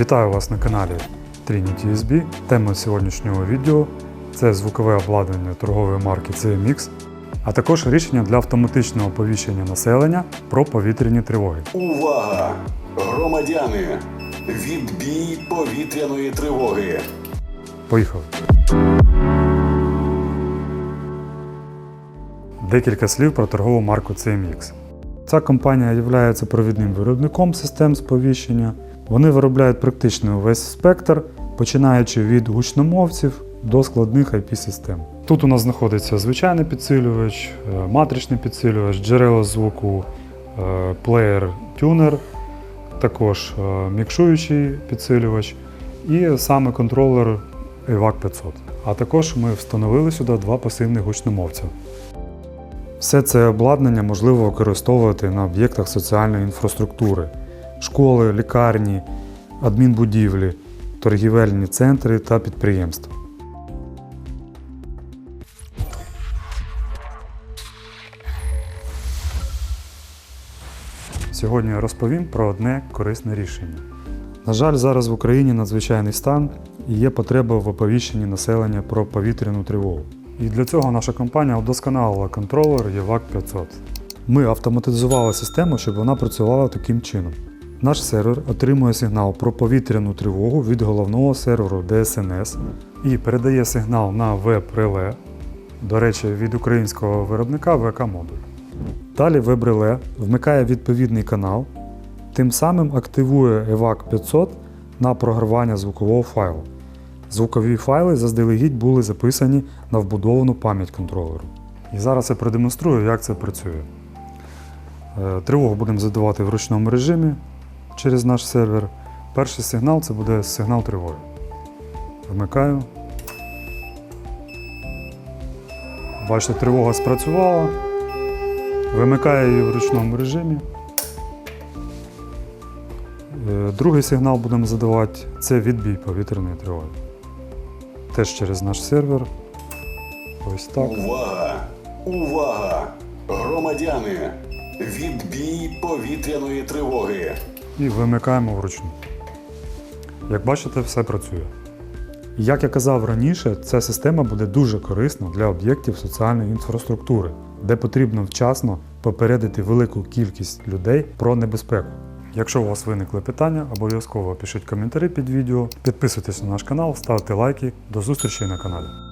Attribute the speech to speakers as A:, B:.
A: Вітаю вас на каналі Trinity USB. Тема сьогоднішнього відео це звукове обладнання торгової марки CMX, а також рішення для автоматичного оповіщення населення про повітряні тривоги.
B: Увага! Громадяни! Відбій повітряної тривоги.
A: Поїхали! Декілька слів про торгову марку CMX. Ця компанія є провідним виробником систем сповіщення. Вони виробляють практично увесь спектр, починаючи від гучномовців до складних IP-систем. Тут у нас знаходиться звичайний підсилювач, е, матричний підсилювач, джерело звуку, е, плеєр тюнер, також е, мікшуючий підсилювач і саме контролер EVAC 500. А також ми встановили сюди два пасивних гучномовця. Все це обладнання можливо використовувати на об'єктах соціальної інфраструктури, школи, лікарні, адмінбудівлі, торгівельні центри та підприємства. Сьогодні я розповім про одне корисне рішення. На жаль, зараз в Україні надзвичайний стан і є потреба в оповіщенні населення про повітряну тривогу. І для цього наша компанія удосконалила контролер EVAC 500. Ми автоматизували систему, щоб вона працювала таким чином. Наш сервер отримує сигнал про повітряну тривогу від головного серверу DSNS і передає сигнал на веб-реле, до речі, від українського виробника VK модуль. Далі веб-реле вмикає відповідний канал, тим самим активує EVAC 500 на програвання звукового файлу. Звукові файли заздалегідь були записані на вбудовану пам'ять контролеру. І зараз я продемонструю, як це працює. Е, Тривогу будемо задавати в ручному режимі через наш сервер. Перший сигнал це буде сигнал тривоги. Вмикаю. Бачите, тривога спрацювала. Вимикаю її в ручному режимі. Е, Другий сигнал будемо задавати це відбій повітряної тривоги. Теж через наш сервер. Ось так.
B: Увага! Увага! Громадяни! Відбій повітряної тривоги.
A: І вимикаємо вручну. Як бачите, все працює. Як я казав раніше, ця система буде дуже корисна для об'єктів соціальної інфраструктури, де потрібно вчасно попередити велику кількість людей про небезпеку. Якщо у вас виникли питання, обов'язково пишіть коментарі під відео, підписуйтесь на наш канал, ставте лайки. До зустрічі на каналі.